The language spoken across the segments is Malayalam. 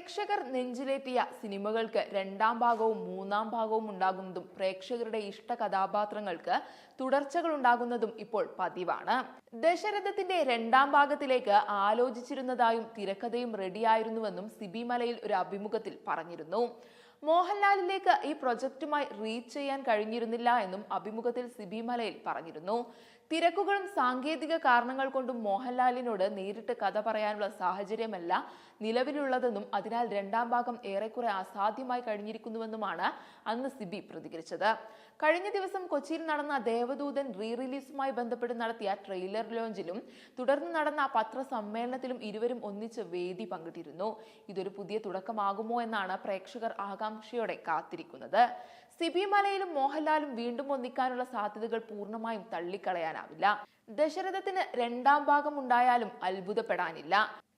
പ്രേക്ഷകർ നെഞ്ചിലേറ്റിയ സിനിമകൾക്ക് രണ്ടാം ഭാഗവും മൂന്നാം ഭാഗവും ഉണ്ടാകുന്നതും പ്രേക്ഷകരുടെ ഇഷ്ട കഥാപാത്രങ്ങൾക്ക് തുടർച്ചകൾ ഉണ്ടാകുന്നതും ഇപ്പോൾ പതിവാണ്. ദശരഥത്തിന്റെ രണ്ടാം ഭാഗത്തിലേക്ക് ആലോചിച്ചിരുന്നതായും തിരക്കഥയും റെഡിയായിരുന്നുവെന്നും സിബിമലയിൽ ഒരു അഭിമുഖത്തിൽ പറഞ്ഞിരുന്നു. മോഹൻലാലിലേക്ക് ഈ പ്രൊജക്റ്റുമായി റീച്ച് ചെയ്യാൻ കഴിഞ്ഞിരുന്നില്ല എന്നും അഭിമുഖത്തിൽ സിബി മലയിൽ പറഞ്ഞിരുന്നു. തിരക്കുകളും സാങ്കേതിക കാരണങ്ങൾ കൊണ്ടും മോഹൻലാലിനോട് നേരിട്ട് കഥ പറയാനുള്ള സാഹചര്യമല്ല നിലവിലുള്ളതെന്നും അതിനാൽ രണ്ടാം ഭാഗം ഏറെക്കുറെ അസാധ്യമായി കഴിഞ്ഞിരിക്കുന്നുവെന്നുമാണ് അന്ന് സിബി പ്രതികരിച്ചത്. കഴിഞ്ഞ ദിവസം കൊച്ചിയിൽ നടന്ന ദേവദൂതൻ റീ റിലീസുമായി ബന്ധപ്പെട്ട് നടത്തിയ ട്രെയിലർ ലോഞ്ചിലും തുടർന്ന് നടന്ന പത്രസമ്മേളനത്തിലും ഇരുവരും ഒന്നിച്ച് വേദി പങ്കിട്ടിരുന്നു. ഇതൊരു പുതിയ തുടക്കമാകുമോ എന്നാണ് പ്രേക്ഷകർ ആകാംക്ഷയോടെ കാത്തിരിക്കുന്നത്. സിബി മലയിലും മോഹൻലാലും വീണ്ടും ഒന്നിക്കാനുള്ള സാധ്യതകൾ പൂർണമായും തള്ളിക്കളയാനാവില്ല. ദശരഥത്തിന് രണ്ടാം ഭാഗം ഉണ്ടായാലും അത്ഭുതപ്പെടാനില്ല.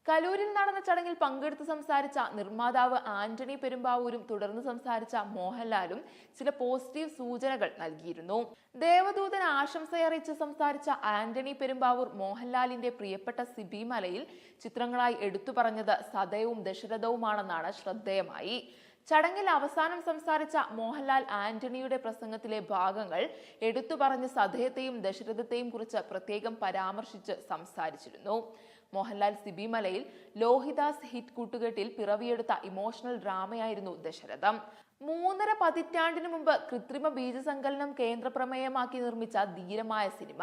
കലൂരിൽ നടന്ന ചടങ്ങിൽ പങ്കെടുത്ത് സംസാരിച്ച നിർമ്മാതാവ് ആന്റണി പെരുമ്പാവൂരും തുടർന്ന് സംസാരിച്ച മോഹൻലാലും ചില പോസിറ്റീവ് സൂചനകൾ നൽകിയിരുന്നു. ദേവദൂതൻ ആശംസയറിയിച്ച് സംസാരിച്ച ആന്റണി പെരുമ്പാവൂർ മോഹൻലാലിന്റെ പ്രിയപ്പെട്ട സിബി മലയിൽ ചിത്രങ്ങളായി എടുത്തു പറഞ്ഞത് സദയവും ദശരഥവുമാണെന്നാണ് ശ്രദ്ധേയമായി. ചടങ്ങിൽ അവസാനം സംസാരിച്ച മോഹൻലാൽ ആന്റണിയുടെ പ്രസംഗത്തിലെ ഭാഗങ്ങൾ എടുത്തു പറഞ്ഞ് സദയത്തെയും ദശരഥത്തെയും കുറിച്ച് പ്രത്യേകം പരാമർശിച്ച് സംസാരിച്ചിരുന്നു. മോഹൻലാൽ സിബിമലയിൽ ലോഹിദാസ് ഹിറ്റ് കൂട്ടുകെട്ടിൽ പിറവിയെടുത്ത ഇമോഷണൽ ഡ്രാമയായിരുന്നു ദശരഥം. മൂന്നര പതിറ്റാണ്ടിനു മുമ്പ് കൃത്രിമ ബീജസങ്കലനം കേന്ദ്രപ്രമേയമാക്കി നിർമ്മിച്ച ധീരമായ സിനിമ.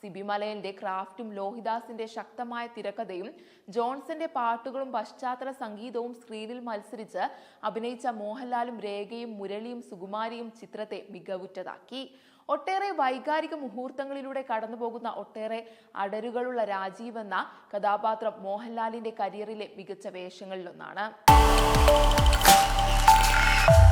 സിബിമലയന്റെ ക്രാഫ്റ്റും ലോഹിദാസിന്റെ ശക്തമായ തിരക്കഥയും ജോൺസന്റെ പാട്ടുകളും പശ്ചാത്തല സംഗീതവും സ്ക്രീനിൽ മത്സരിച്ച് അഭിനയിച്ച മോഹൻലാലും രേഖയും മുരളിയും സുകുമാരിയും ചിത്രത്തെ മികവുറ്റതാക്കി. ഒട്ടേറെ വൈകാരിക മുഹൂർത്തങ്ങളിലൂടെ കടന്നുപോകുന്ന ഒട്ടേറെ അടരുകളുള്ള രാജീവ് എന്ന കഥാപാത്രം മോഹൻലാലിന്റെ കരിയറിലെ മികച്ച വേഷങ്ങളിലൊന്നാണ്.